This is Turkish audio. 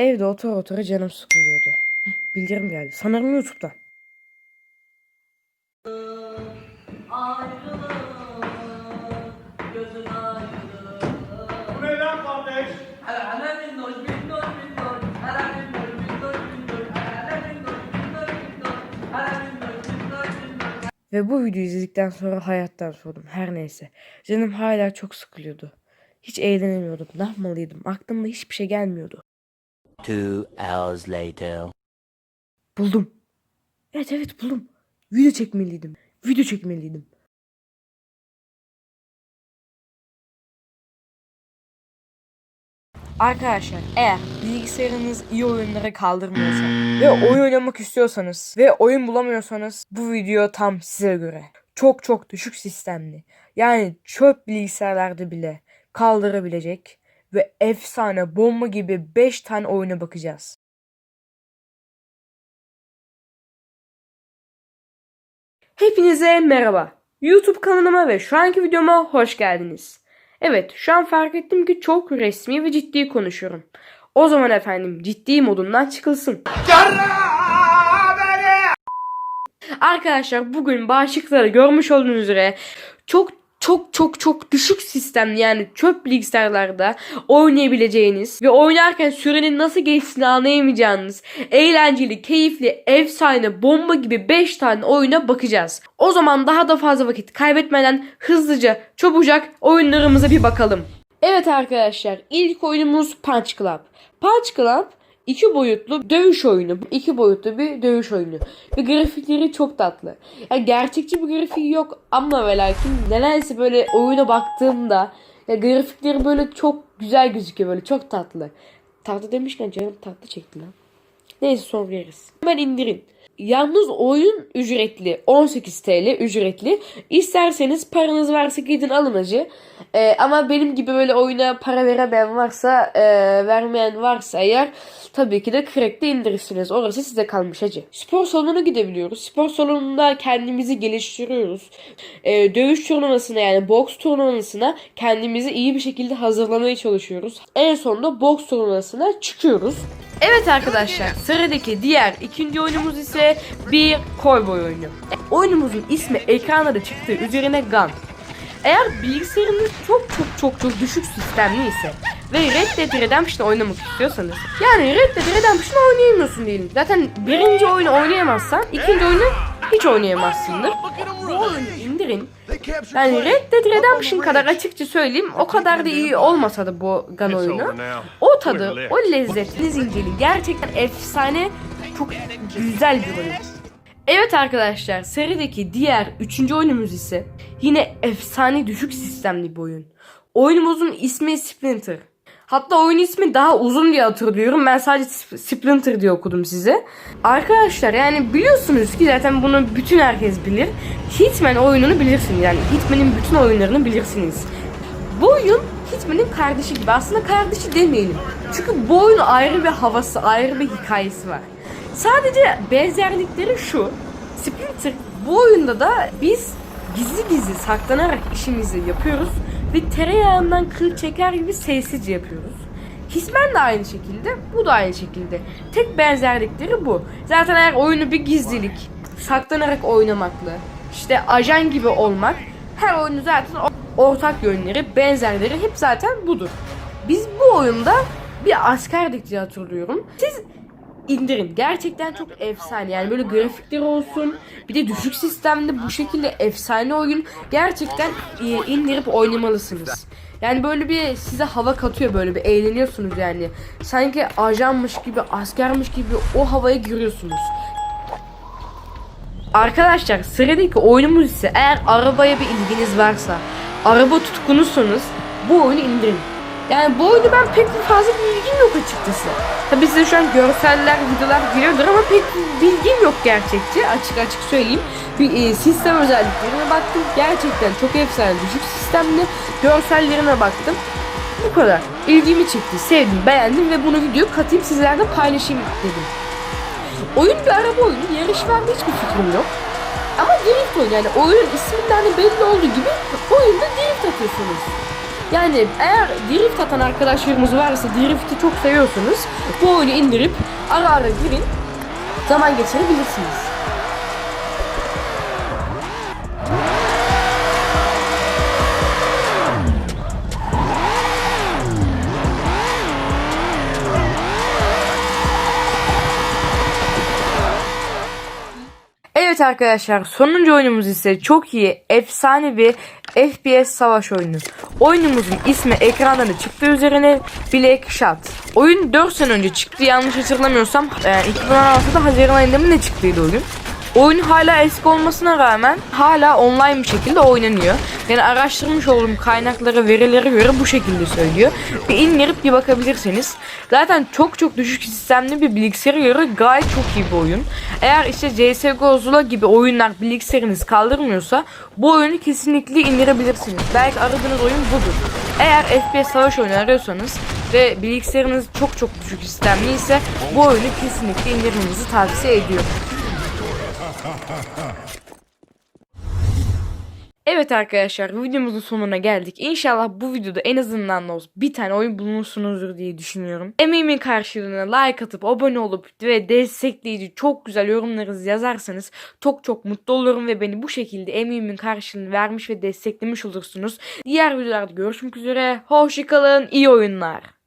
Evde otur otura canım sıkılıyordu. Bildirim geldi. Sanırım YouTube'dan. Bu ne lan kardeş? Ve bu videoyu izledikten sonra hayattan soğudum. Her neyse. Canım hala çok sıkılıyordu. Hiç eğlenemiyordum. Ne yapmalıydım? Aklımda hiçbir şey gelmiyordu. Two hours later. Buldum. Evet evet buldum. Video çekmeliydim. Video çekmeliydim. Arkadaşlar eğer bilgisayarınız iyi oyunları kaldırmıyorsa ve oyun oynamak istiyorsanız ve oyun bulamıyorsanız bu video tam size göre. Çok çok düşük sistemli. Yani çöp bilgisayarlarda bile kaldırabilecek ve efsane bomba gibi 5 tane oyuna bakacağız. Hepinize merhaba. YouTube kanalıma ve şu anki videoma hoş geldiniz. Evet, şu an fark ettim ki çok resmi ve ciddi konuşuyorum. O zaman efendim ciddi modundan çıkılsın. Arkadaşlar bugün başlıkları görmüş olduğunuz üzere çok çok çok çok düşük sistemli yani çöp bilgisayarlarda oynayabileceğiniz ve oynarken sürenin nasıl geçtiğini anlayamayacağınız eğlenceli, keyifli, efsane, bomba gibi 5 tane oyuna bakacağız. O zaman daha da fazla vakit kaybetmeden hızlıca, çabucak oyunlarımıza bir bakalım. Evet arkadaşlar ilk oyunumuz Punch Club. Punch Club iki boyutlu dövüş oyunu. İki boyutlu bir dövüş oyunu. Ve grafikleri çok tatlı. Yani gerçekçi bir grafiği yok ama ve lakin nedense böyle oyuna baktığımda ya grafikleri böyle çok güzel gözüküyor böyle çok tatlı. Tatlı demişken canım tatlı çekti lan. Neyse sonra veririz. Hemen indirin. Yalnız oyun ücretli. 18 TL ücretli. İsterseniz paranız varsa gidin alın acı. Ee, ama benim gibi böyle oyuna para veremeyen varsa, e, vermeyen varsa eğer tabii ki de crack'te indirirsiniz. Orası size kalmış acı. Spor salonuna gidebiliyoruz. Spor salonunda kendimizi geliştiriyoruz. Ee, dövüş turnuvasına yani boks turnuvasına kendimizi iyi bir şekilde hazırlamaya çalışıyoruz. En sonunda boks turnuvasına çıkıyoruz. Evet arkadaşlar sıradaki diğer ikinci oyunumuz ise bir cowboy oyunu. Oyunumuzun ismi ekranda da çıktığı üzerine Gun. Eğer bilgisayarınız çok çok çok çok düşük sistemli ise ve Red Dead Redemption oynamak istiyorsanız yani Red Dead Redemption oynayamıyorsun diyelim. Zaten birinci oyunu oynayamazsan ikinci oyunu hiç oynayamazsındır. Bu oyunu indirin. Yani Red Dead Redemption kadar açıkça söyleyeyim o kadar da iyi olmasa da bu Gun oyunu. O tadı, o lezzet, zinciri gerçekten efsane, çok güzel bir oyun. Evet arkadaşlar serideki diğer üçüncü oyunumuz ise yine efsane düşük sistemli bir oyun. Oyunumuzun ismi Splinter. Hatta oyun ismi daha uzun diye hatırlıyorum. Ben sadece Sp- Splinter diye okudum size. Arkadaşlar yani biliyorsunuz ki zaten bunu bütün herkes bilir. Hitman oyununu bilirsiniz. Yani Hitman'in bütün oyunlarını bilirsiniz. Bu oyun Hitman'in kardeşi gibi. Aslında kardeşi demeyelim. Çünkü bu oyunun ayrı bir havası, ayrı bir hikayesi var. Sadece benzerlikleri şu. Splinter bu oyunda da biz gizli gizli saklanarak işimizi yapıyoruz ve tereyağından kıl çeker gibi sessizce yapıyoruz. Hitman da aynı şekilde, bu da aynı şekilde. Tek benzerlikleri bu. Zaten eğer oyunu bir gizlilik, saklanarak oynamakla, işte ajan gibi olmak, her oyunu zaten ortak yönleri, benzerleri hep zaten budur. Biz bu oyunda bir askerdik diye hatırlıyorum. Siz indirin. Gerçekten çok efsane. Yani böyle grafikleri olsun. Bir de düşük sistemde bu şekilde efsane oyun. Gerçekten e, indirip oynamalısınız. Yani böyle bir size hava katıyor böyle bir eğleniyorsunuz yani. Sanki ajanmış gibi, askermiş gibi o havaya giriyorsunuz. Arkadaşlar sıradaki oyunumuz ise eğer arabaya bir ilginiz varsa, araba tutkunusunuz bu oyunu indirin. Yani bu oyunu ben pek fazla bilgim yok açıkçası. Tabi size şu an görseller, videolar geliyordur ama pek bilgim yok gerçekçi. Açık açık söyleyeyim. Bir e, sistem özelliklerine baktım. Gerçekten çok efsane düşük sistemli. Görsellerine baktım. Bu kadar. İlgimi çekti, sevdim, beğendim ve bunu videoya katayım sizlerle paylaşayım dedim. Oyun bir araba oyunu. Yarış var mı hiçbir fikrim yok. Ama drift oyunu yani oyunun isminden de belli olduğu gibi oyunda drift atıyorsunuz. Yani eğer drift atan arkadaşlarımız varsa drift'i çok seviyorsanız bu oyunu indirip ara ara girin zaman geçirebilirsiniz. Evet arkadaşlar sonuncu oyunumuz ise çok iyi efsane bir FPS savaş oyunu. Oyunumuzun ismi ekranda da çıktığı üzerine Black Shot. Oyun 4 sene önce çıktı yanlış hatırlamıyorsam e, 2016'da Haziran ayında mı ne çıktıydı oyun. Oyun hala eski olmasına rağmen hala online bir şekilde oynanıyor. Yani araştırmış olduğum kaynaklara, verilere göre bu şekilde söylüyor. Bir indirip bir bakabilirsiniz. Zaten çok çok düşük sistemli bir bilgisayara göre gayet çok iyi bir oyun. Eğer işte CSGO, Zula gibi oyunlar bilgisayarınız kaldırmıyorsa bu oyunu kesinlikle indirebilirsiniz. Belki aradığınız oyun budur. Eğer FPS savaş oyunu arıyorsanız ve bilgisayarınız çok çok düşük sistemli ise bu oyunu kesinlikle indirmenizi tavsiye ediyorum. Evet arkadaşlar videomuzun sonuna geldik. İnşallah bu videoda en azından da bir tane oyun bulmuşsunuzdur diye düşünüyorum. Emeğimin karşılığına like atıp abone olup ve destekleyici çok güzel yorumlarınızı yazarsanız çok çok mutlu olurum ve beni bu şekilde emeğimin karşılığını vermiş ve desteklemiş olursunuz. Diğer videolarda görüşmek üzere. Hoşçakalın. iyi oyunlar.